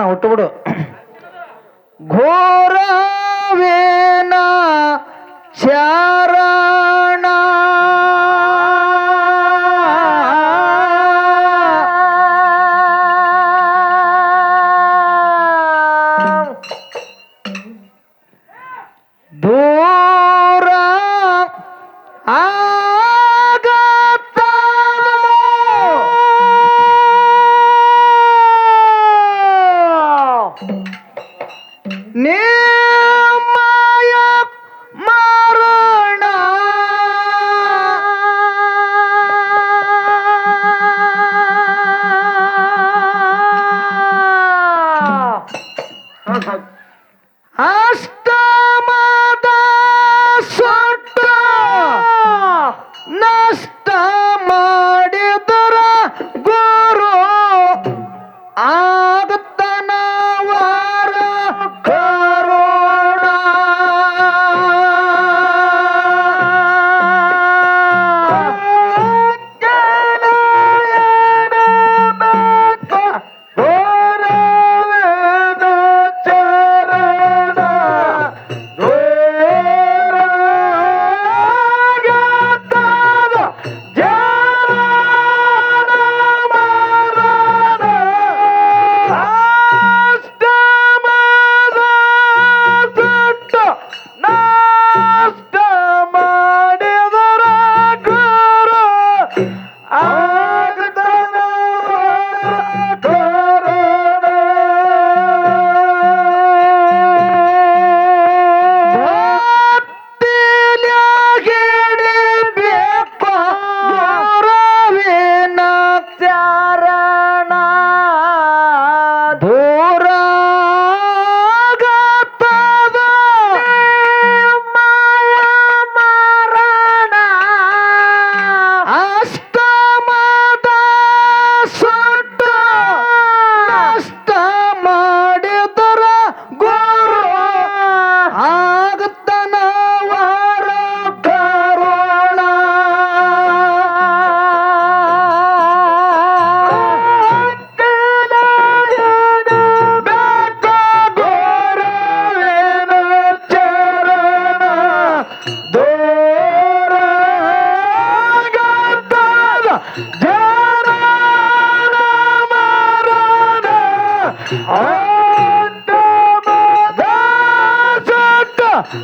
out of the New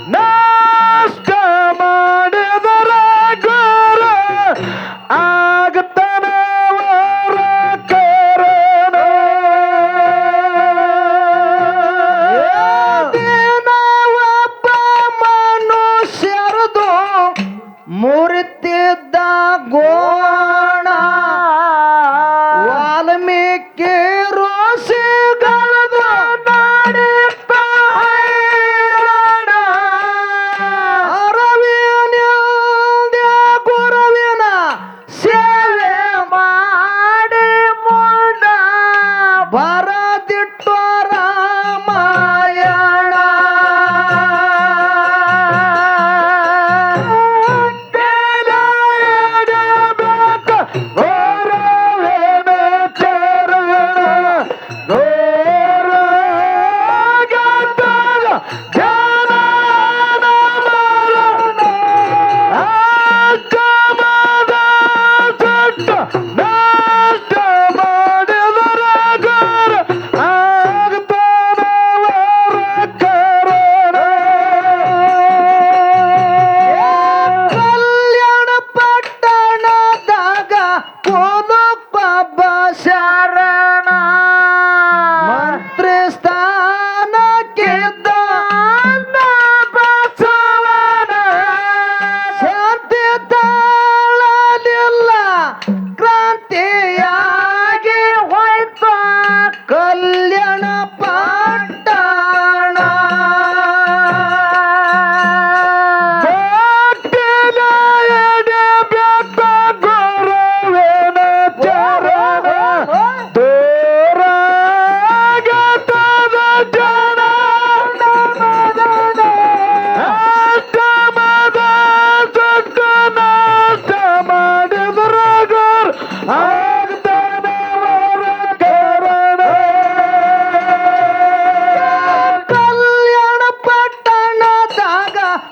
ナース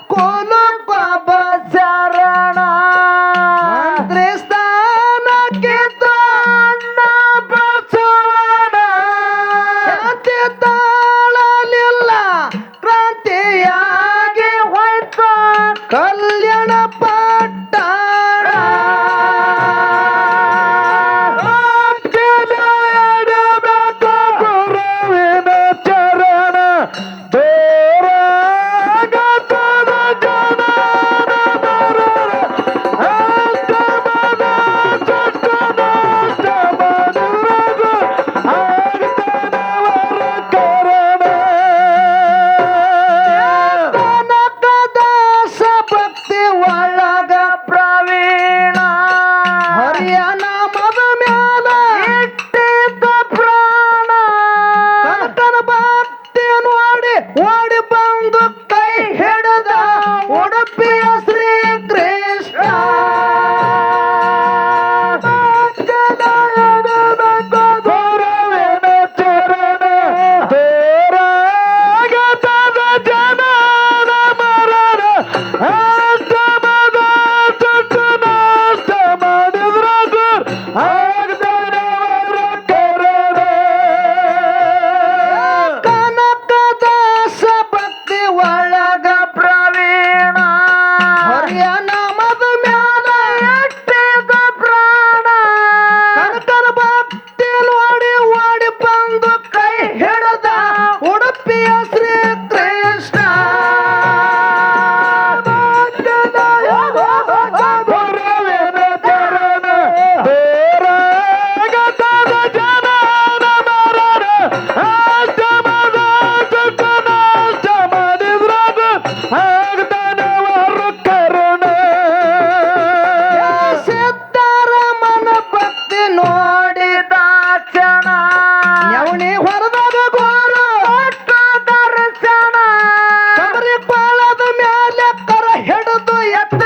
cô এত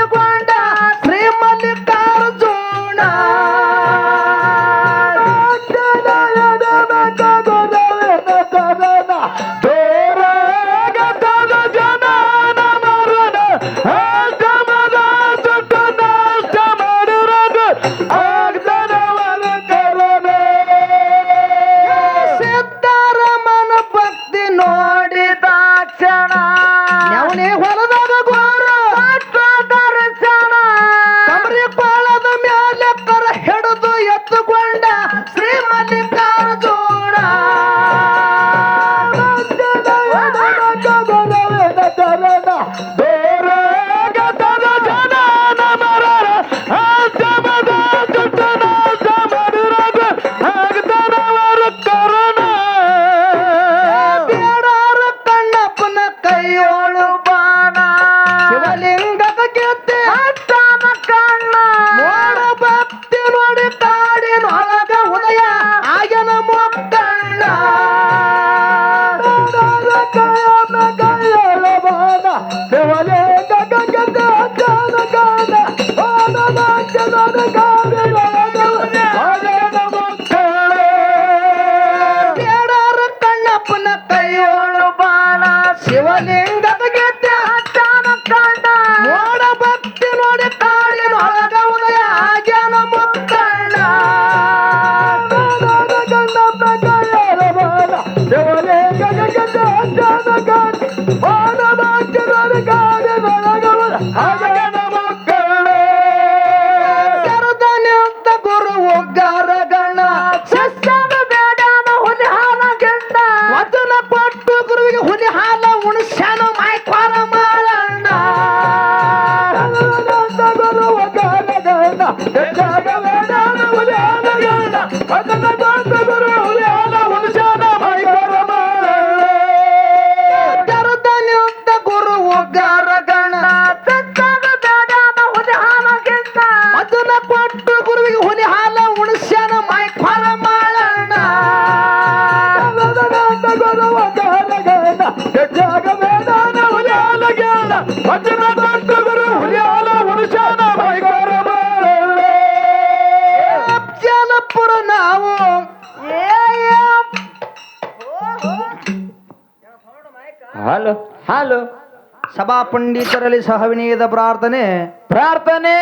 ಸಭಾ ಪಂಡಿತರಲ್ಲಿ ಸಹವಿನಯದ ಪ್ರಾರ್ಥನೆ. ಪ್ರಾರ್ಥನೆ.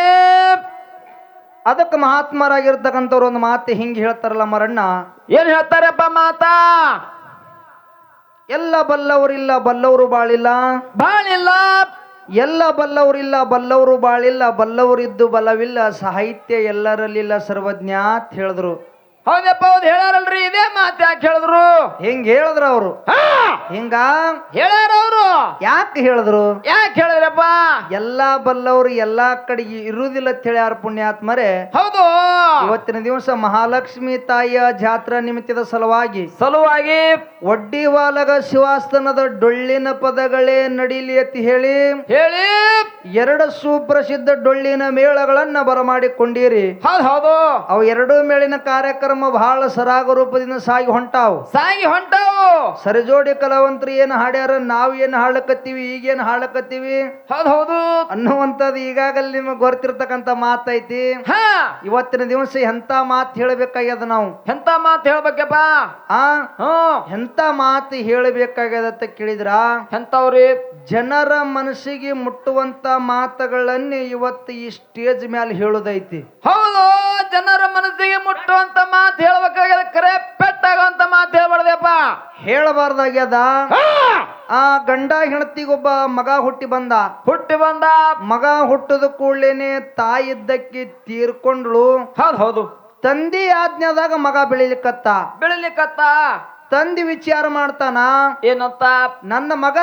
ಅದಕ್ಕೆ ಮಹಾತ್ಮರಾಗಿರ್ತಕ್ಕಂಥವ್ರು ಒಂದು ಮಾತು ಹಿಂಗೆ ಹೇಳ್ತಾರಲ್ಲ ಮರಣ್ಣ ಏನ್ ಹೇಳ್ತಾರಪ್ಪ ಮಾತಾ? ಎಲ್ಲ ಬಲ್ಲವರಿಲ್ಲ ಬಲ್ಲವರು ಬಾಳಿಲ್ಲ. ಬಾಳಿಲ್ಲ. ಎಲ್ಲ ಬಲ್ಲವರಿಲ್ಲ ಬಲ್ಲವರು ಬಾಳಿಲ್ಲ ಬಲ್ಲವರಿದ್ದು ಬಲವಿಲ್ಲ ಸಾಹಿತ್ಯ ಎಲ್ಲರಲ್ಲಿಲ್ಲ ಸರ್ವಜ್ಞ ಅಂತ ಹೇಳಿದ್ರು. ಹೌದಪ್ಪ ಹೌದು ಹೇಳಾರಲ್ರಿ ಇದೇ ಮಾತು ಯಾಕೆ ಹೇಳಿದ್ರು? ಹಿಂಗ್ ಹೇಳಿದ್ರ ಅವರು. ಹಿಂಗ? ಹೇಳ್ಯಾರ ಅವರು? ಯಾಕೆ ಹೇಳಿದ್ರು? ಯಾಕೆ ಹೇಳಿದ್ರಪ್ಪ? ಎಲ್ಲಾ ಬಲ್ಲವರು ಎಲ್ಲಾ ಕಡೆಗೆ ಇರುವುದಿಲ್ಲ ಅಂತ ಹೇಳಿ ಯಾರು ಪುಣ್ಯಾತ್ಮರೇ. ಹೌದು. ಇವತ್ತಿನ ದಿವಸ ಮಹಾಲಕ್ಷ್ಮಿ ತಾಯಿಯ ಜಾತ್ರಾ ನಿಮಿತ್ತದ ಸಲುವಾಗಿ ಸಲುವಾಗಿ ಒಡ್ಡಿವಾಲಗ ಶಿವಾಸ್ತನದ ಡೊಳ್ಳಿನ ಪದಗಳೇ ನಡೀಲಿ ಅಂತ ಹೇಳಿ ಹೇಳಿ. ಎರಡು ಸುಪ್ರಸಿದ್ಧ ಡೊಳ್ಳಿನ ಮೇಳಗಳನ್ನ ಬರಮಾಡಿಕೊಂಡಿರಿ. ಹೌದು ಹೌದು. ಅವು ಎರಡು ಮೇಳಿನ ಕಾರ್ಯಕ್ರಮ ಬಹಳ ಸರಾಗ ರೂಪದಿಂದ ಸಾಗಿ ಹೊಂಟಾವು. ಸಾಗಿ ಹೊಂಟಾವು. ಸರಿಜೋಡಿ ಕಲಾವಂತರು ಏನ್ ಹಾಡ್ಯಾರ? ನಾವ್ ಏನ್ ಹಾಡಕತ್ತೀವಿ ಈಗೇನ್ ಹಾಡಕತ್ತೀವಿ ಹೌದು ಹೌದು. ಅನ್ನುವಂಥದ್ದು ಈಗಾಗಲೇ ನಿಮಗೆ ಗೊತ್ತಿರ್ತಕ್ಕಂಥ ಮಾತೈತಿ. ಇವತ್ತಿನ ದಿವಸ ಎಂತ ಮಾತು ಹೇಳಬೇಕಾಗ್ಯದ ನಾವು? ಎಂತ ಮಾತು ಹೇಳ್ಬೇಕಪ್ಪ? ಆ? ಎಂತ ಮಾತು ಹೇಳಬೇಕಾಗ್ಯದ ಅಂತ ಕೇಳಿದ್ರ? ಎಂತವ್ರಿ ಜನರ ಮನಸ್ಸಿಗೆ ಮುಟ್ಟುವಂತ ಮಾತುಗಳನ್ನೇ ಇವತ್ತು ಈ ಸ್ಟೇಜ್ ಮೇಲೆ ಹೇಳುದೈತಿ. ಹೌದು. ಜನರ ಮನಸ್ಸಿಗೆ ಮುಟ್ಟುವಂತ ಮಾತು ಹೇಳ್ಬೇಕಾಗ್ಯದ ಕರೆ ಪೆಟ್ಟಾಗುವಂತ ಮಾತು ಹೇಳ್ಬಾರ್ದಪ್ಪ. ಹೇಳಬಾರ್ದಾಗ್ಯದ! ಆ ಗಂಡ ಹೆಣತಿಗೊಬ್ಬ ಮಗ ಹುಟ್ಟಿ ಬಂದ. ಹುಟ್ಟಿ ಬಂದ. ಮಗ ಹುಟ್ಟದ ಕೂಡ್ಲೇನೆ ತಾಯಿ ಇದ್ದಕ್ಕೆ ತೀರ್ಕೊಂಡ್ಳು. ಹೌದು ಹೌದು. ತಂದಿ ಆಜ್ಞಾದಾಗ ಮಗ ಬೆಳಿಲಿಕ್ಕತ್ತ. ಬೆಳಿಲಿಕ್ಕತ್ತ. ತಂದಿ ವಿಚಾರ ಮಾಡ್ತಾನ ಏನಂತ? ನನ್ನ ಮಗ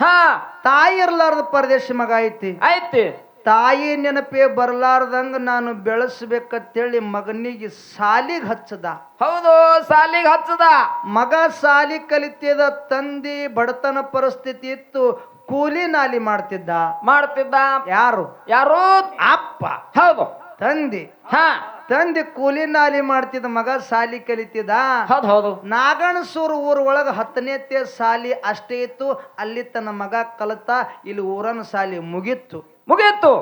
ಹಾ. ತಾಯಿ ಇರ್ಲಾರ್ದ ಪರದೇಶ ಮಗ ಐತಿ. ಐತಿ. ತಾಯಿ ನೆನಪೇ ಬರಲಾರ್ದಂಗ ನಾನು ಬೆಳೆಸ್ಬೇಕಂತೇಳಿ ಮಗನಿಗೆ ಸಾಲಿಗೆ ಹಚ್ಚದ. ಹೌದು ಸಾಲಿಗೆ ಹಚ್ಚದ. ಮಗ ಸಾಲಿ ಕಲಿತಿದ ತಂದಿ ಬಡತನ ಪರಿಸ್ಥಿತಿ ಇತ್ತು ಕೂಲಿ ನಾಲಿ ಮಾಡ್ತಿದ್ದ. ಮಾಡ್ತಿದ್ದ. ಯಾರು? ಯಾರು? ಅಪ್ಪ. ಹೌದು. ತಂದಿ. ಹಾ. ತಂದೆ ಕೂಲಿ ನಾಲಿ ಮಾಡ್ತಿದ್ದ ಮಗ ಸಾಲಿ ಕಲಿತಿದ ಹೌದು ಹೌದು. ನಾಗಣಸೂರು ಊರ ಒಳಗ ಹತ್ತನೇತೆ ಸಾಲಿ ಅಷ್ಟೇ ಇತ್ತು ಅಲ್ಲಿ ತನ್ನ ಮಗ ಕಲಿತ ಇಲ್ಲಿ ಊರನ ಸಾಲಿ ಮುಗೀತು ಮುಗಿಯಿತು.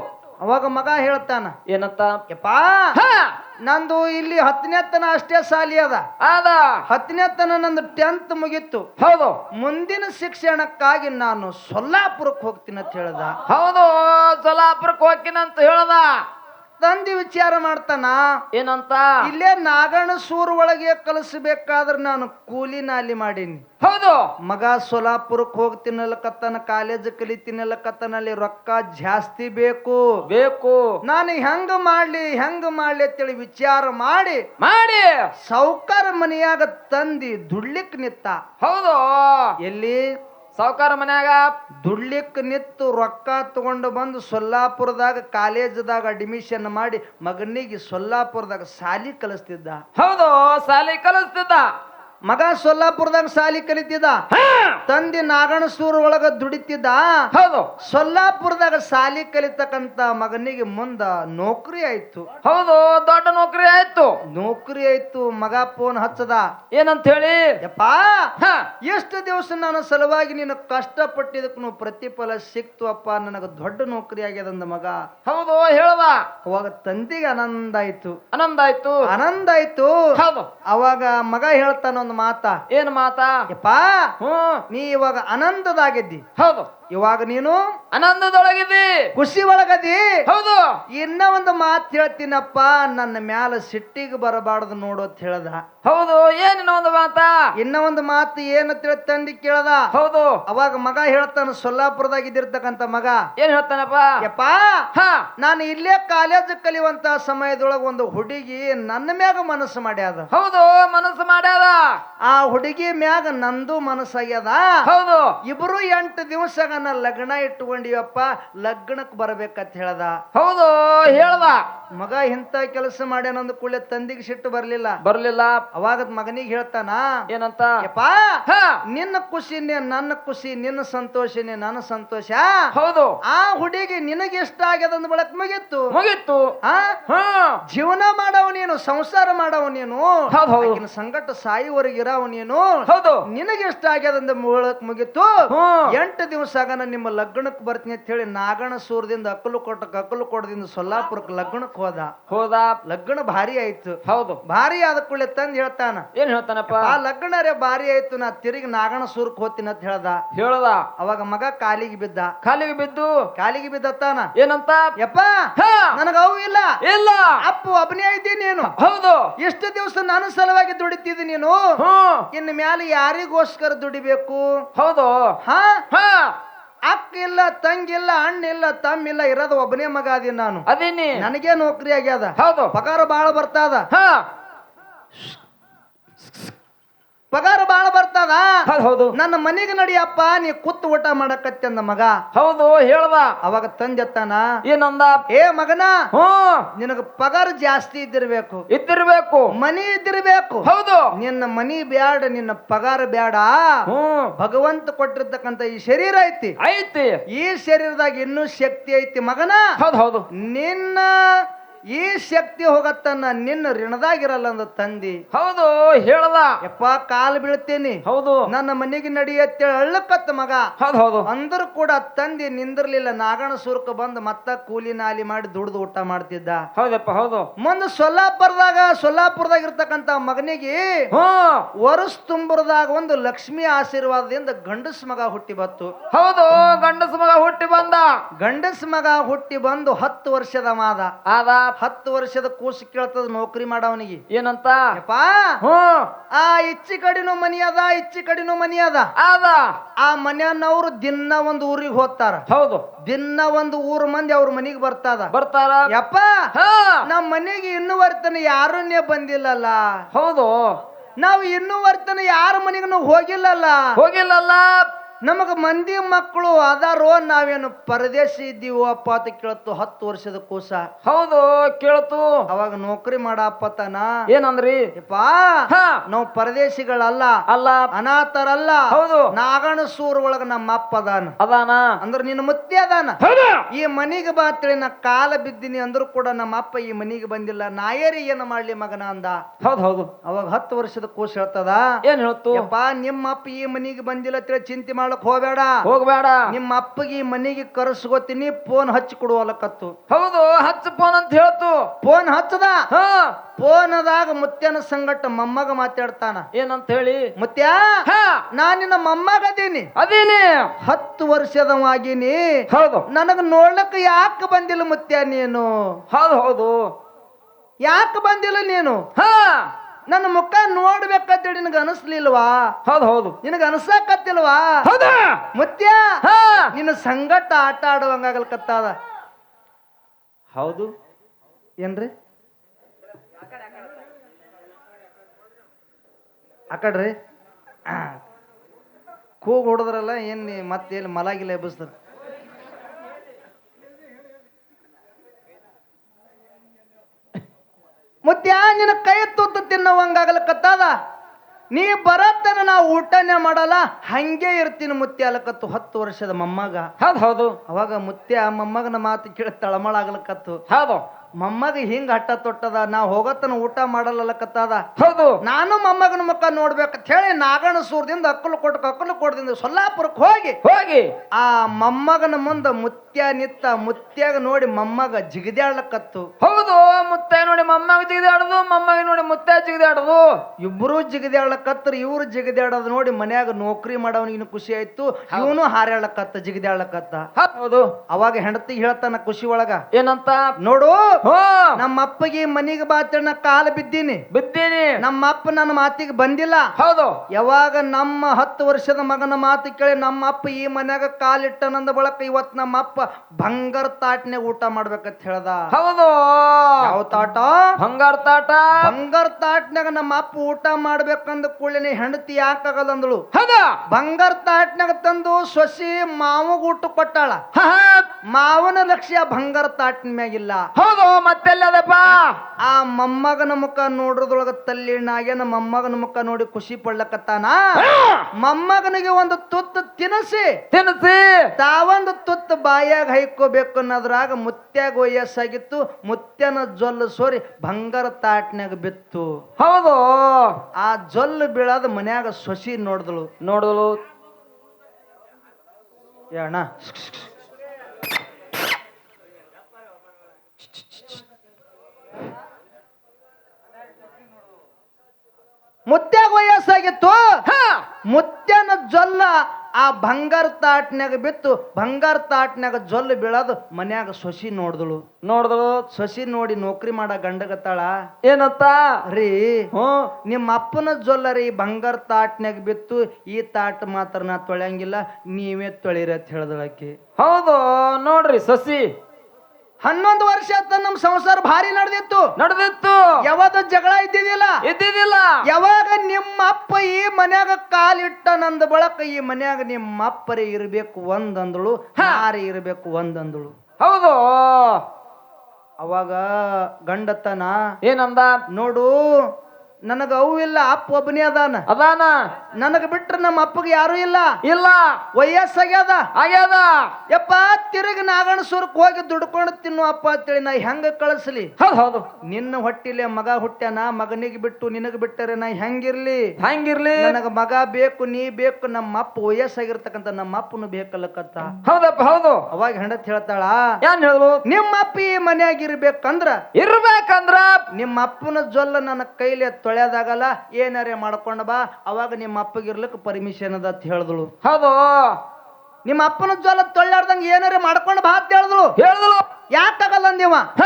ಅವಾಗ ಮಗ ಹೇಳ್ತಾನ ಏನತ್ತ ಯಪ್ಪಾ ಹಾ! ನಂದು ಇಲ್ಲಿ ಹತ್ತನೇ ತನ ಅಷ್ಟೇ ಸಾಲಿ ಅದ. ಅದ ಹತ್ತನೇ ತನ ನಂದು ಟೆಂತ್ ಮುಗಿತ್ತು ಹೌದು. ಮುಂದಿನ ಶಿಕ್ಷಣಕ್ಕಾಗಿ ನಾನು ಸೊಲ್ಲಾಪುರಕ್ಕೆ ಹೋಗ್ತೀನಿ ಅಂತ ಹೇಳ್ದ. ಹೌದು ಸೊಲ್ಲಾಪುರಕ್ಕೆ ಹೋಗ್ತೀನಿ ಅಂತ ಹೇಳ್ದ. ತಂದಿ ವಿಚಾರ ಮಾಡ್ತಾನ? ಏನಂತ? ಇಲ್ಲೇ ನಾಗಣ ಸೂರ್ ಒಳಗೆ ಕಲಸಬೇಕಾದ್ರೆ ನಾನು ಕೂಲಿ ನಾಲಿ ಮಾಡೀನಿ. ಹೌದು. ಮಗ ಸೋಲಾಪುರಕ್ಕೆ ಹೋಗ್ತೀನಲ್ಲಕತ್ತನ ಕಾಲೇಜ್ ಕಲಿತೀನಲ್ಲಕತ್ತನ ಅಲ್ಲಿ ರೊಕ್ಕ ಜಾಸ್ತಿ ಬೇಕು. ಬೇಕು. ನಾನು ಹೆಂಗ ಮಾಡ್ಲಿ ಹೆಂಗ ಮಾಡ್ಲಿ ಅಂತೇಳಿ ವಿಚಾರ ಮಾಡಿ. ಮಾಡಿ. ಸೌಕರ್ ಮನೆಯಾಗ ತಂದಿ ದುಡ್ಲಿಕ್ ನಿತ್ತ ಹೌದು. ಎಲ್ಲಿ? ಸಾವುಕಾರ ಮನ್ಯಾಗ ದುಡ್ಲಿಕ್ಕೆ ನಿತ್ತು ರೊಕ್ಕ ತಗೊಂಡು ಬಂದು ಸೊಲ್ಲಾಪುರದಾಗ ಕಾಲೇಜದಾಗ ಅಡ್ಮಿಷನ್ ಮಾಡಿ ಮಗನಿಗೆ ಸೊಲ್ಲಾಪುರದಾಗ ಸಾಲಿ ಕಲಿಸ್ತಿದ್ದ. ಹೌದು ಸಾಲಿ ಕಲಿಸ್ತಿದ್ದ. ಮಗ ಸೊಲ್ಲಾಪುರದಾಗ ಸಾಲಿ ಕಲಿತಿದ್ದ. ತಂದೆ ನಾಗಣಸೂರ್ ಒಳಗ ದುಡಿತಿದ್ದ. ಹೌದು. ಸೊಲ್ಲಾಪುರದಾಗ ಸಾಲಿ ಕಲಿತಕ್ಕಂತ ಮಗನಿಗೆ ಮುಂದ ನೌಕರಿ ಆಯ್ತು. ಹೌದು ದೊಡ್ಡ ನೌಕರಿ ಆಯ್ತು. ನೌಕರಿ ಆಯ್ತು ಮಗ ಫೋನ್ ಹಚ್ಚದ. ಏನಂತ ಹೇಳಿ ಯಪ್ಪಾ ಹಾ. ಎಷ್ಟು ದಿವಸ ನನ್ನ ಸಲುವಾಗಿ ನೀನು ಕಷ್ಟಪಟ್ಟಿದ್ದಕ್ಕೂ ಪ್ರತಿಫಲ ಸಿಕ್ತು ಅಪ್ಪ ನನಗೆ ದೊಡ್ಡ ನೌಕರಿ ಆಗ್ಯದಂದ ಮಗ. ಹೌದು ಹೇಳದ ಅವಾಗ ತಂದಿಗೆ ಆನಂದ ಆಯ್ತು. ಆನಂದ ಆಯ್ತು. ಆನಂದ ಆಯ್ತು. ಹೌದು. ಅವಾಗ ಮಗ ಹೇಳ್ತಾನ ಒಂದು ಮಾತ. ಏನ್ ಮಾತಾ? ಯಪ್ಪಾ ನೀ ಇವಾಗ ಆನಂದದಾಗಿದ್ದಿ. ಹೌದು. ಇವಾಗ ನೀನು ಆನಂದದೊಳಗಿದ್ದಿ. ಖುಷಿ ಒಳಗದಿ ಹೌದು. ಇನ್ನ ಒಂದು ಮಾತು ಹೇಳ್ತೀನಪ್ಪ ನನ್ನ ಮ್ಯಾಲ ಸಿಟ್ಟಿಗೆ ಬರಬಾರ್ದು ನೋಡು ಅಂತ ಹೇಳ್ದ. ಹೌದು ಏನಿನ ಒಂದು ಮಾತ? ಇನ್ನ ಒಂದು ಮಾತು ಏನು ತಂದಿ ಕೇಳದ? ಹೌದು. ಅವಾಗ ಮಗ ಹೇಳ್ತಾನ ಸೊಲ್ಲಾಪುರದಾಗ ಇದ್ದಿರ್ತಕ್ಕಂತ ಮಗ. ಏನ್ ಹೇಳ್ತಾನಪ್ಪ? ಯಪ್ಪ ಹಾ. ನಾನು ಇಲ್ಲೇ ಕಾಲೇಜ್ ಕಲಿಯುವಂತ ಸಮಯದೊಳಗ ಒಂದು ಹುಡುಗಿ ನನ್ನ ಮ್ಯಾಗ ಮನಸ್ಸು ಮಾಡ್ಯಾದ. ಹೌದು ಮನಸ್ಸು ಮಾಡ್ಯಾದ. ಆ ಹುಡುಗಿ ಮ್ಯಾಗ ನಂದು ಮನಸ್ಸಾಗ್ಯದ. ಹೌದು. ಇಬ್ರು ಎಂಟು ದಿವಸ ನನ್ನ ಲಗ್ನ ಇಟ್ಕೊಂಡಿವಪ್ಪ ಲಗ್ನಕ್ ಬರ್ಬೇಕಂತ ಹೇಳ್ದ. ಹೌದು ಹೇಳ್ದ. ಮಗ ಇಂತ ಕೆಲಸ ಮಾಡ್ಯಾನಂದ ಕೂಡಲೇ ತಂದಿಗೆ ಸಿಟ್ಟು ಬರ್ಲಿಲ್ಲ. ಬರ್ಲಿಲ್ಲ. ಅವಾಗ ಮಗನಿಗೆ ಹೇಳ್ತಾನ ಏನಂತ? ಯಪ್ಪ ನಿನ್ನ ಖುಷಿನೇ ನನ್ನ ಖುಷಿ ನಿನ್ನ ಸಂತೋಷನೇ ನನ್ನ ಸಂತೋಷ. ಹೌದು. ಆ ಹುಡುಗಿ ನಿನಗೆ ಇಷ್ಟ ಆಗ್ಯದ ಅಂದ ಬಳಕ್ ಮುಗಿತ್ತು. ಮುಗಿತ್ತು. ಜೀವನ ಮಾಡವ ನೀನು ಸಂಸಾರ ಮಾಡವ ನೀನು ಸಂಕಟ ಸಾಯುವರೆಗೆ ಇರಾವ ನೀನು. ಹೌದು. ನಿನಗೆ ಇಷ್ಟ ಆಗ್ಯದಂದ ಬಳಕ್ ಮುಗಿತು ಮುಗಿತ್ತು. ಎಂಟು ದಿವಸ ಆಗನ ನಿಮ್ಮ ಲಗ್ನಕ್ಕೆ ಬರ್ತೀನಿ ಅಂತ ಹೇಳಿ ನಾಗಣ ಸೂರದಿಂದ ಅಕ್ಕಲು ಕೊಟ್ಟ ಅಕ್ಕಲು ಕೊಡದಿಂದ ಸೊಲ್ಲಾಪುರಕ್ಕೆ ಲಗ್ನಕ್ಕೆ ಹೋದ. ಹೋದ. ಲಗ್ನ ಭಾರಿ ಆಯ್ತು. ಹೌದು. ಭಾರಿ ಆದ ಕೂಡಲೇ ತಂದ್ ಹೇಳ್ತಾನ? ಏನ್ ಹೇಳ್ತಾನಪ್ಪ? ಆ ಲಗ್ನ ಬಾರಿ ಆಯ್ತು ನಾ ತಿರುಗಿ ನಾಗಣ ಸೂರ್ಕ್ ಹೋಗ್ತೀನಿ ಅಂತ ಹೇಳ್ದ. ಹೇಳ್ದ? ಅವಾಗ ಮಗ ಕಾಲಿಗೆ ಬಿದ್ದ. ಕಾಲಿಗೆ ಬಿದ್ದು? ಕಾಲಿಗೆ ಬಿದ್ದತ್ತಾನ ಏನಂತ? ಯಪ್ಪ ಹಾ. ನನಗ ಅವು ಇಲ್ಲ. ಇಲ್ಲ. ಅಪ್ಪು ಒಬ್ಬನೇ ಇದ್ದೀನಿ ನೀನು. ಹೌದು. ಎಷ್ಟು ದಿವಸ ನಾನು ಸಲುವಾಗಿ ದುಡಿತಿದ್ದಿ ನೀನು? ಇನ್ನು ಮ್ಯಾಲೆ ಯಾರಿಗೋಸ್ಕರ ದುಡಿಬೇಕು? ಹೌದು. ಹಾ? ಹಾ. ಅಕ್ಕ ಇಲ್ಲ ತಂಗಿಲ್ಲ ತಮ್ಮ ಇಲ್ಲ ಇರೋದು ಒಬ್ಬನೇ ಮಗ ಅದೀನಿ ನಾನು. ಅದೇನಿ. ನನಗೆ ನೌಕರಿ ಆಗ್ಯದ ಹೌದು. ಪಗಾರ ಬಾಳ ಬರ್ತದ? ಹಾ. ಪಗಾರ ಬಾಳ ಬರ್ತದ. ಹೌದು ನನ್ನ ಮನೆಗೆ ನಡಿಯಪ್ಪ ನೀ ಕುತ್ತು ಊಟ ಮಾಡಕತ್ತೆ ಅಂದ ಮಗ. ಹೌದು ಹೇಳ್ದ ಅವಾಗ ತಂದೆತ್ತಾನ ಏನಂದ? ಏ ಮಗನ ನಿನಗ ಪಗಾರ ಜಾಸ್ತಿ ಇದ್ದಿರ್ಬೇಕು. ಇದ್ದಿರ್ಬೇಕು. ಮನಿ ಇದ್ದಿರ್ಬೇಕು. ಹೌದು. ನಿನ್ನ ಮನಿ ಬ್ಯಾಡ ನಿನ್ನ ಪಗಾರ ಬ್ಯಾಡ. ಭಗವಂತ ಕೊಟ್ಟಿರ್ತಕ್ಕಂತ ಈ ಶರೀರ ಐತಿ. ಐತಿ. ಈ ಶರೀರದಾಗ ಇನ್ನೂ ಶಕ್ತಿ ಐತಿ ಮಗನ. ಹೌದು ಹೌದು. ನಿನ್ನ ಈ ಶಕ್ತಿ ಹೋಗತ್ತನ್ನ ನಿನ್ನ ಋಣದಾಗಿರಲ್ಲ ಅಂದ ತಂದಿ. ಹೌದು ಹೇಳದ. ಯಪ್ಪ ಕಾಲ್ ಬೀಳ್ತೇನಿ. ಹೌದು. ನನ್ನ ಮನೆಗೆ ನಡಿಯತ್ತೆ ಅಳ್ಳಕತ್ತ ಮಗ. ಹೌದು ಹೌದು. ಅಂದ್ರು ಕೂಡ ತಂದಿ ನಿಂದಿರ್ಲಿಲ್ಲ. ನಾಗಣ ಸುರ್ಕ ಬಂದು ಮತ್ತ ಕೂಲಿ ನಾಲಿ ಮಾಡಿ ದುಡ್ದು ಊಟ ಮಾಡ್ತಿದ್ದ. ಹೌದಪ್ಪ ಹೌದು. ಮುಂದ ಸೊಲ್ಲಾಪುರದಾಗ ಸೊಲ್ಲಾಪುರದಾಗ ಇರ್ತಕ್ಕಂತ ಮಗನಿಗೆ ವರುಸ್ ತುಂಬರದಾಗ ಒಂದು ಲಕ್ಷ್ಮಿ ಆಶೀರ್ವಾದದಿಂದ ಗಂಡಸ್ ಮಗ ಹುಟ್ಟಿ ಬತ್ತು ಹೌದು ಗಂಡಸ ಮಗ ಹುಟ್ಟಿ ಬಂದ. ಗಂಡಸ್ ಮಗ ಹುಟ್ಟಿ ಬಂದು ಹತ್ತು ವರ್ಷದ ಮಾದ ಆದ ಹತ್ತು ವರ್ಷದ ಕೂಸು ಕೇಳ್ತದ ನೌಕರಿ ಮಾಡವನಿಗೆ. ಏನಂತ? ಯಪ್ಪಾ ಹ್ಮ್ ಆ ಇಚ್ಚಿ ಕಡಿನೂ ಮನಿ ಅದ ಇಚ್ಚಿ ಕಡಿನೂ ಮನಿ ಅದ. ಆದ ಆ ಮನ್ಯಾನವ್ರು ದಿನ ಒಂದು ಊರಿಗೆ ಹೋಗ್ತಾರ. ಹೌದು. ದಿನ ಒಂದು ಊರ್ ಮಂದಿ ಅವ್ರ ಮನಿಗೆ ಬರ್ತದ. ಬರ್ತಾರ. ಯಪ್ಪ ಹಾ. ನಮ್ ಮನೆಗೆ ಇನ್ನು ವರ್ತನೆ ಯಾರನ್ನೇ ಬಂದಿಲ್ಲಲ್ಲ? ಹೌದು. ನಾವು ಇನ್ನೂ ವರ್ತನೆ ಯಾರ ಮನೆಗೂ ಹೋಗಿಲ್ಲಲ್ಲ? ಹೋಗಿಲ್ಲಲ್ಲ. ನಮಗ ಮಂದಿ ಮಕ್ಕಳು ಅದಾರೋ ನಾವೇನು ಪರದೇಶಿ ಇದ್ದೀವೋ ಅಪ್ಪ ಅಂತ ಕೇಳ್ತು ಹತ್ತು ವರ್ಷದ ಕೂಸ ಹೌದು ಕೇಳ್ತು. ಅವಾಗ ನೌಕರಿ ಮಾಡ ಅಪ್ಪತನ. ಏನಂದ್ರಿ? ನಾವು ಪರದೇಶಿಗಳಲ್ಲ ಅಲ್ಲ. ಅನಾಥರಲ್ಲ. ಹೌದು. ನಾಗಣ ಸೂರ್ ಒಳಗ ನಮ್ಮ ಅಪ್ಪ ಅದಾನ. ಅದಾನ? ಅಂದ್ರ ನಿನ್ನ ಮುತ್ತೆ ಅದಾನ? ಈ ಮನಿಗೆ ಬಾ ಅಂತೇಳಿ ನಾ ಕಾಲ ಬಿದ್ದೀನಿ ಅಂದ್ರು ಕೂಡ ನಮ್ಮ ಅಪ್ಪ ಈ ಮನಿಗೆ ಬಂದಿಲ್ಲ. ನಾಯರಿ ಏನ ಮಾಡ್ಲಿ ಮಗನ ಅಂದ. ಹೌದು ಹೌದು. ಅವಾಗ ಹತ್ತು ವರ್ಷದ ಕೂಸ ಹೇಳ್ತದ. ಏನ್ ಹೇಳ್ತು? ಅಪ್ಪ ನಿಮ್ಮ ಅಪ್ಪ ಈ ಮನಿಗೆ ಬಂದಿಲ್ಲ ಅಂತೇಳಿ ಚಿಂತೆ ಮಾಡೋ ಮಾಡ್ಕೊಳಕ್ ಹೋಗ್ಬೇಡ. ಹೋಗ್ಬೇಡ. ನಿಮ್ಮ ಅಪ್ಪಗೆ ಮನೆಗೆ ಕರೆಸ್ಕೋತೀನಿ ಫೋನ್ ಹಚ್ಚಿ ಕೊಡುವಲಕತ್ತು ಹೌದು ಹಚ್ಚ ಫೋನ್ ಅಂತ ಹೇಳ್ತು. ಫೋನ್ ಹಚ್ಚದ? ಫೋನ್ ಫೋನದಾಗ ಮುತ್ಯನ ಸಂಗಟ ಮೊಮ್ಮಗ ಮಾತಾಡ್ತಾನ. ಏನಂತ ಹೇಳಿ? ಮುತ್ಯ ಹಾ. ನಾ ನಿನ್ನ ಮೊಮ್ಮಗದೀನಿ ಅದೇನಿ. ಹತ್ತು ವರ್ಷದವಾಗಿನಿ. ಹೌದು. ನನಗ ನೋಡ್ಲಕ್ ಯಾಕೆ ಬಂದಿಲ್ಲ ಮುತ್ಯ ನೀನು? ಹೌದು ಹೌದು. ಯಾಕೆ ಬಂದಿಲ್ಲ ನೀನು? ಹಾ. ನನ್ನ ಮುಖ ನೋಡ್ಬೇಕಂತೇಳಿ ನಿನಗ ಅನಸ್ಲಿಲ್ವಾ? ಹೌದು ಹೌದು. ನಿನಗ ಅನಸಾಕತ್ತಿಲ್ವಾ? ಹೌದಾ. ಮುತ್ಯ ಹಾ. ನಿನ್ನ ಸಂಗಟ ಆಟ ಆಡುವಂಗಾಗಲ್ಕತ್ತಾದ. ಹೌದು. ಏನ್ರಿ? ಆಕಡ್ರಿ ಕಡ್ರಿ. ಕೂಗ್ ಹೊಡೆದ್ರಲ್ಲ ಏನ್ ಮತ್ತೆ ಎಲ್ಲಿ ಮಲಾಗಿಲ್ಲ ಎಬ್ಬಿಸ್ತಾರ ಮುತ್ಯ ನಿನ್ನ ಕೈ ತುತ್ತು ತಿನ್ನವಂಗಾಗಲಕತ್ತಾದ ನೀ ಬರತ್ತನ ನಾ ಊಟನೇ ಮಾಡಲ್ಲ ಹಂಗೆ ಇರ್ತೀನಿ ಮುತ್ತೆ ಅಲಕತ್ತು. ಹತ್ತು ವರ್ಷದ ಮೊಮ್ಮಗ. ಹೌದು ಹೌದು. ಅವಾಗ ಆ ಮೊಮ್ಮಗನ ಮಾತು ಕೇಳಿ ತಳಮಳ ಆಗ್ಲಕತ್ತು. ಹೌದು. ಮೊಮ್ಮಗ ಹಿಂಗ ಹಟ್ಟ ತೊಟ್ಟದ ನಾ ಹೋಗತ್ತನ ಊಟ ಮಾಡಲ್ಲಕತ್ತದ. ಹೌದು. ನಾನು ಮೊಮ್ಮಗನ ಮುಖ ನೋಡ್ಬೇಕಂತ ಹೇಳಿ ನಾಗಣ ಸೂರ್ದಿಂದ ಅಕ್ಕಲು ಕೊಟ್ಟು ಅಕ್ಕಲು ಕೊಡ್ದಿಂದ ಸೊಲ್ಲಾಪುರಕ್ಕೆ ಹೋಗಿ. ಹೋಗಿ. ಆ ಮೊಮ್ಮಗನ ಮುಂದ ಮುತ್ಯ ನಿತ್ತ ಮುತ್ಯಾಗ ನೋಡಿ ಮೊಮ್ಮಗ ಜಿಗಿದ್ಯಾಡ್ಲಕತ್ತು ಹೌದು ಮುತ್ತ ನೋಡಿ ಮೊಮ್ಮಗ ಜಿಗಿದಾಡೋದು ಮೊಮ್ಮಗ ನೋಡಿ ಮುತ್ತ ಜಿಗಿದಾಡೋದು. ಇಬ್ರು ಜಿಗಿದ್ಯಾಡ್ಲಕತ್ರ ಇವ್ರು ಜಿಗಿದಾಡೋದು ನೋಡಿ ಮನ್ಯಾಗ ನೌಕರಿ ಮಾಡವನಿಗಿನ ಖುಷಿ ಆಯ್ತು. ಇವನು ಹಾರ್ಯಾಳಕತ್ತ ಜಿಗಿದಾಡ್ಲಕತ್ತ. ಹೌದು. ಅವಾಗ ಹೆಂಡತಿ ಹೇಳ್ತಾನ ಖುಷಿ ಒಳಗ ಏನಂತ? ನೋಡು ನಮ್ಮ ಅಪ್ಪಗೆ ಮನಿಗೆ ಬಾತಣ್ಣ ಕಾಲು ಬಿದ್ದೀನಿ. ಬಿದ್ದೀನಿ ನಮ್ಮ ಅಪ್ಪ ನನ್ನ ಮಾತಿಗೆ ಬಂದಿಲ್ಲ. ಹೌದು. ಯಾವಾಗ ನಮ್ಮ ಹತ್ತು ವರ್ಷದ ಮಗನ ಮಾತು ಕೇಳಿ ನಮ್ಮ ಅಪ್ಪ ಈ ಮನ್ಯಾಗ ಕಾಲಿಟ್ಟನಂದ ಬಳಕ ಇವತ್ ನಮ್ಮ ಅಪ್ಪ ಬಂಗಾರ ತಾಟ್ನೆ ಊಟ ಮಾಡ್ಬೇಕಂತ ಹೇಳ್ದ. ಹೌದು. ಯಾವ ತಾಟ? ಬಂಗಾರ ತಾಟ. ಬಂಗಾರ ತಾಟ್ನಾಗ ನಮ್ಮ ಅಪ್ಪ ಊಟ ಮಾಡ್ಬೇಕಂದ ಕೂಡಲೇ ಹೆಂಡತಿ ಯಾಕಾಗಲ್ಲ ಅಂದಳು. ಹೌದಾ. ಬಂಗಾರ ತಾಟ್ನಾಗ ತಂದು ಸೊಸಿ ಮಾವಗ ಊಟ ಕೊಟ್ಟಾಳ. ಮಾವನ ಲಕ್ಷ್ಯ ಬಂಗಾರ ತಾಟ್ನ ಮ್ಯಾಗಿಲ್ಲ. ಹೌದು. ಮತ್ತೆಲ್ಲದಪ್ಪ ಆ ಮೊಮ್ಮಗನ ಮುಖ ನೋಡ್ರದೊಳಗ ನಮ್ಮ ಮೊಮ್ಮಗನ ಮುಖ ನೋಡಿ ಖುಷಿ ಪಡ್ಲಕತ್ತಾನ? ಮೊಮ್ಮಗನಿಗೆ ಒಂದು ತುತ್ತು ತಿನಸಿ ತಿನಸಿ ತಾವೊಂದು ತುತ್ತು ಬಾಯಾಗ ಹೈಕೋಬೇಕು ಅನ್ನೋದ್ರಾಗ ಮುತ್ಯಾಗ ವಯಸ್ಸಾಗಿತ್ತು ಮುತ್ಯನ ಜೊಲ್ಲ ಸೋರಿ ಬಂಗಾರ ತಾಟ್ನ್ಯಾಗ ಬಿತ್ತು. ಹೌದು. ಆ ಜೊಲ್ಲ ಬೀಳದ ಮನ್ಯಾಗ ಸೊಸಿ ನೋಡಿದಳು. ನೋಡಲು ಅಣ್ಣ ಮುತ್ಯಾಗ ವಯಸ್ಸಾಗಿತ್ತು. ಮುತ್ಯನ ಜೊಲ್ಲ ಆ ಬಂಗಾರ ತಾಟ್ನ್ಯಾಗ ಬಿತ್ತು. ಬಂಗಾರ ತಾಟ್ನ್ಯಾಗ ಜೊಲ್ಲ ಬೀಳೋದು ಮನ್ಯಾಗ ಸೊಸಿ ನೋಡಿದಳು. ನೋಡಿದಳು? ಸೊಸಿ ನೋಡಿ ನೌಕರಿ ಮಾಡ ಗಂಡಗತ್ತಾಳ. ಏನತ್ತ? ರೀ ಹ್ಞೂ. ನಿಮ್ಮ ಅಪ್ಪನ ಜೊಲ್ಲ ರೀ ಬಂಗಾರ ತಾಟ್ನ್ಯಾಗ ಬಿತ್ತು. ಈ ತಾಟ್ ಮಾತ್ರ ನಾ ತೊಳೆಯಂಗಿಲ್ಲ ನೀವೇ ತೊಳಿರಿ ಅಂತ ಹೇಳ್ದಳಕಿ ಹೌದು ನೋಡ್ರಿ ಸಸಿ. ಹನ್ನೊಂದು ವರ್ಷ ಆತ ನಮ್ಮ ಸಂಸಾರ ಭಾರಿ ನಡೆದಿತ್ತು. ನಡೆದಿತ್ತು. ಯಾವಾಗ ಜಗಳ ಇದ್ದಿದ್ದಿಲ್ಲ. ಇದ್ದಿದ್ದಿಲ್ಲ. ಯಾವಾಗ ನಿಮ್ಮ ಅಪ್ಪ ಈ ಮನ್ಯಾಗ ಕಾಲಿಟ್ಟ ನಂದ ಬಳಕ ಈ ಮನ್ಯಾಗ ನಿಮ್ಮ ಅಪ್ಪರೇ ಇರ್ಬೇಕು ಒಂದಂದಳು ಹಾರಿ ಇರ್ಬೇಕು ಒಂದಂದಳು. ಹೌದು. ಅವಾಗ ಗಂಡತನ ಏನಂದ? ನೋಡು ನನಗ ಅವು ಇಲ್ಲ ಅಪ್ಪ ಒಬ್ಬನೇ ಅದಾನ. ಅದಾನ. ನನಗ ಬಿಟ್ರೆ ನಮ್ಮ ಅಪ್ಪಗೆ ಯಾರು ಇಲ್ಲ. ಇಲ್ಲ. ವಯಸ್ಸಾಗ್ಯದ. ಆಗ್ಯದ. ಯಪ್ಪ ತಿರುಗಿ ನಾಗಣಸೂರ್ಕ್ ಹೋಗಿ ದುಡ್ಕೊಂಡು ತಿನ್ನು ಅಪ್ಪ ಅಂತೇಳಿ ನಾ ಹೆಂಗ ಕಳಿಸ್ಲಿ? ಹೌದು ಹೌದು. ನಿನ್ನ ಹೊಟ್ಟಿಲೆ ಮಗ ಹುಟ್ಟ್ಯಾನ ಮಗನಿಗೆ ಬಿಟ್ಟು ನಿನಗ ಬಿಟ್ಟರೆ ನಾ ಹೆಂಗಿರ್ಲಿ? ಹೆಂಗಿರ್ಲಿ? ನನಗ ಮಗ ಬೇಕು ನೀ ಬೇಕು ನಮ್ಮ ಅಪ್ಪ ವಯಸ್ಸಾಗಿರ್ತಕ್ಕಂಥ ನಮ್ಮ ಅಪ್ಪನು ಬೇಕಲ್ಲಕ್ಕಂತ. ಹೌದಪ್ಪ ಹೌದು. ಅವಾಗ ಹೆಂಡತಿ ಹೇಳ್ತಾಳ ಏನ್ ಹೇಳು ನಿಮ್ಮ ಅಪ್ಪ ಈ ಮನ್ಯಾಗ ಇರ್ಬೇಕಂದ್ರ ಇರ್ಬೇಕಂದ್ರ ನಿಮ್ಮ ಅಪ್ಪನ ಜೊಲ್ಲ ನನ್ನ ಕೈಲಿ ತೊಳೆಯೋದಾಗಲ್ಲ ಏನಾರೇ ಮಾಡ್ಕೊಂಡ ಬಾ ಅವಾಗ ನಿಮ್ಮ ಅಪ್ಪಗಿರ್ಲಿಕ್ಕೆ ಪರ್ಮಿಷನ್ ಅದ ಅಂತ ಹೇಳಿದಳು. ಹೌದು. ನಿಮ್ಮ ಅಪ್ಪನ ಜ್ವಲ ತೊಳ್ಳಾರ್ದಂಗ ಏನಾರೇ ಮಾಡ್ಕೊಂಡು ಬಾ ಅಂತ ಹೇಳಿದಳು. ಹೇಳಿದ್ರು ತಗಲ್ಲ ಹ.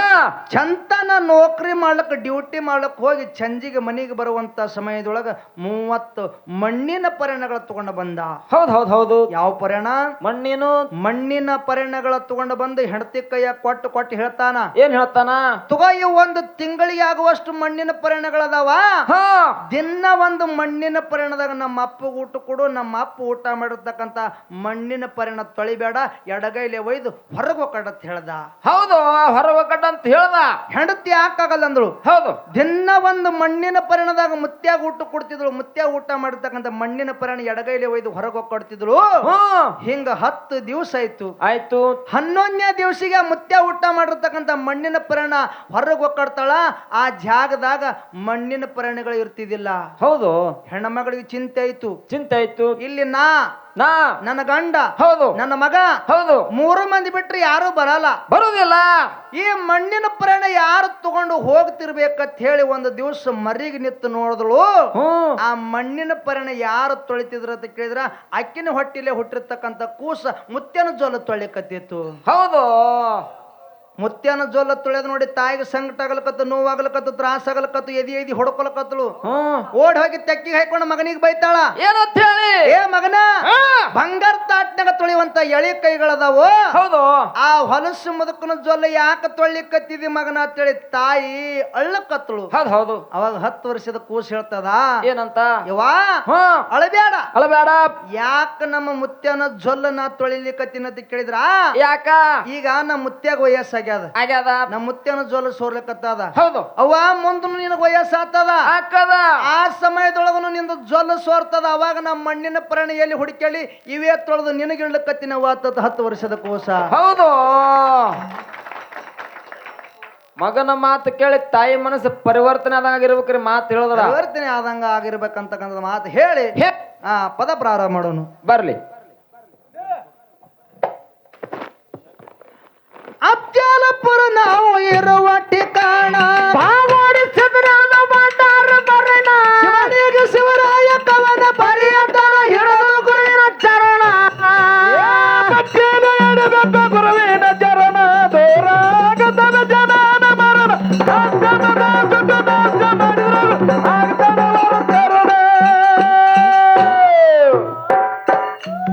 ಚಂತನ ನೌಕರಿ ಮಾಡ್ಲಕ್ಕ ಡ್ಯೂಟಿ ಮಾಡ್ಲಕ್ಕ ಹೋಗಿ ಚಂಜಿಗೆ ಮನೆಗೆ ಬರುವಂತ ಸಮಯದೊಳಗ ಮೂವತ್ತು ಮಣ್ಣಿನ ಪರಿಣಗಳ ತಗೊಂಡು ಬಂದ. ಹೌದು ಹೌದು ಹೌದು. ಯಾವ ಪರಿಣ ಮಣ್ಣಿನ? ಮಣ್ಣಿನ ಪರಿಣಗಳ ತಗೊಂಡು ಬಂದು ಹೆಂಡತಿ ಕೈಯ ಕೊಟ್ಟು ಕೊಟ್ಟು ಹೇಳ್ತಾನ. ಏನ್ ಹೇಳ್ತಾನ? ತಗೋಯ್ ಒಂದು ತಿಂಗಳಿಗೆ ಆಗುವಷ್ಟು ಮಣ್ಣಿನ ಪರಿಣಗಳದಾವ ದಿನ ಒಂದು ಮಣ್ಣಿನ ಪರಿಣದಾಗ ನಮ್ಮ ಅಪ್ಪ ಊಟ ಕೊಡು ನಮ್ಮ ಅಪ್ಪ ಊಟ ಮಾಡಿರ್ತಕ್ಕಂತ ಮಣ್ಣಿನ ಪರಿಣ ತೊಳಿಬೇಡ ಎಡಗೈಲೆ ಒಯ್ದು ಹೊರಗೆ ಹೋಗಡತ್ ಹೇಳ್ದ. ಹೌದು ಹೊರಗೆ ಒಕ್ಕಟ್ಟ ಅಂತ ಹೇಳ್ದ. ಹೆಂಡತಿ ಯಾಕಾಗಲ್ಲ ಅಂದಳು ಹೌದು. ದಿನ ಒಂದು ಮಣ್ಣಿನ ಪರಿಣದಾಗ ಮುತ್ಯಾಗ ಊಟ ಕೊಡ್ತಿದ್ರು ಮುತ್ಯಾಗ ಊಟ ಮಾಡಿರ್ತಕ್ಕಂಥ ಮಣ್ಣಿನ ಪರಿಣ ಎಡಗೈಲಿ ಒಯ್ದು ಹೊರಗೆ ಹ್ಮ್ ಹಿಂಗ ಹತ್ತು ದಿವಸ ಆಯ್ತು. ಆಯ್ತು. ಹನ್ನೊಂದನೇ ದಿವಸಿಗೆ ಮುತ್ಯ ಊಟ ಮಾಡಿರ್ತಕ್ಕಂಥ ಮಣ್ಣಿನ ಪರಿಣ ಹೊರಗೆ ಒಕ್ಕಾಡ್ತಾಳ ಆ ಜಾಗದಾಗ ಮಣ್ಣಿನ ಪರಿಣಗಳು ಇರ್ತಿದಿಲ್ಲ ಹೌದು. ಹೆಣ್ಮಗಳಿಗೆ ಚಿಂತೆ ಆಯ್ತು. ಚಿಂತೆ ಆಯ್ತು. ಇಲ್ಲಿ ನಾ ನಾ. ನನ್ನ ಗಂಡ. ಹೌದು. ನನ್ನ ಮಗ. ಹೌದು. ಮೂರು ಮಂದಿ ಬಿಟ್ರೆ ಯಾರು ಬರಲ್ಲ. ಬರುದಿಲ್ಲ ಈ ಮಣ್ಣಿನ ಪ್ರಾಣ ಯಾರು ತಗೊಂಡು ಹೋಗ್ತಿರ್ಬೇಕಂತ ಹೇಳಿ ಒಂದು ದಿವಸ ಮರಿಗೆ ನಿತ್ತು ನೋಡಿದಳು. ಆ ಮಣ್ಣಿನ ಪರಿಣ ಯಾರು ತೊಳಿತಿದ್ರ ಅಂತ ಕೇಳಿದ್ರ? ಅಕ್ಕಿನ ಹೊಟ್ಟಿಲೆ ಹುಟ್ಟಿರ್ತಕ್ಕಂಥ ಕೂಸ ಮುತ್ಯನ ಜೋಲ ತೊಳಿಕತ್ತಿತ್ತು ಹೌದು. ಮುತ್ಯನ ಜೊಲ್ಲ ತೊಳೆದ್ ನೋಡಿ ತಾಯಿಗೆ ಸಂಕಟ ಆಗಲಕತ್ತು ನೋವಾಗ್ಲಕತ್ತು ತ್ರಾಸ ಆಗಲಕತ್ತು ಎದಿ ಎದಿ ಹೊಡ್ಕೊಲಕತ್ತಳು. ಓಡ್ ಹೋಗಿ ತೆಕ್ಕಿಗೆ ಹಾಕೊಂಡು ಮಗನಿಗೆ ಬೈತಾಳ. ಏನಂತ ಹೇಳಿ? ಏ ಮಗನ ಬಂಗಾರ ತಾಟ್ನಾಗ ತುಳಿಯುವಂತ ಎಳಿ ಕೈಗಳದಾವು? ಹೌದು. ಆ ಹೊಲಸು ಮುದುಕನ ಜೊಲ್ಲ ಯಾಕೆ ತೊಳಿಕತ್ತಿದಿ ಮಗನ ಅಂತೇಳಿ ತಾಯಿ ಅಳ್ಳಕತ್ತಳು. ಹೌದು ಹೌದು. ಅವಾಗ ಹತ್ತು ವರ್ಷದ ಕೂಸ್ ಹೇಳ್ತದ? ಏನಂತ? ಯವಾ ಅಳಬೇಡ ಅಳಬೇಡ ಯಾಕ ನಮ್ಮ ಮುತ್ಯನ ಜೊಲ್ಲ ನಾ ತೊಳಿಲಿಕತ್ತೀನಿ ಅಂತ ಕೇಳಿದ್ರ? ಯಾಕ? ಈಗ ನಮ್ಮ ಮುತ್ಯಾಗ ವಯಸ್ಸಾಗ್ಯದ ಆಗ್ಯಾದ. ನಮ್ಮ ಮುತ್ತೇನ ಜೋಲ ಸೋರ್ಲಿಕತ್ತದ. ಹೌದು. ಅವ ಮುಂದ ನಿನಗ ವಯಸ್ಸಾತದ. ಹಾಕದ ಆ ಸಮಯದೊಳಗನು ನಿಂದ ಜೊಲ್ಲ ಸೋರ್ತದ. ಅವಾಗ ನಮ್ಮ ಮಣ್ಣಿನ ಪ್ರಣಿಯಲ್ಲಿ ಹುಡುಕೇಳಿ ಇವೇ ತೊಳೆದು ನಿನಗಿಡ್ಲಕತ್ತಿನ ವಾತದ ಹತ್ತು ವರ್ಷದ ಕೋಸ ಹೌದು. ಮಗನ ಮಾತು ಕೇಳಿ ತಾಯಿ ಮನಸ್ಸು ಪರಿವರ್ತನೆ ಆದಂಗಿರ್ಬೇಕ್ರಿ ಮಾತು ಹೇಳದ್ರ. ಪರಿವರ್ತನೆ ಆದಂಗ ಆಗಿರ್ಬೇಕಂತಕ್ಕಂಥ ಮಾತು ಹೇಳಿ. ಹೇ. ಆ ಪದ ಪ್ರಾರಂಭ ಮಾಡೋನು. ಬರ್ಲಿ. ಒಬ್ಬರು ನಾವು ಇರುವ ಠಿಕಾಣ. ಬಾಗೋಡಿಸಿದ್ರ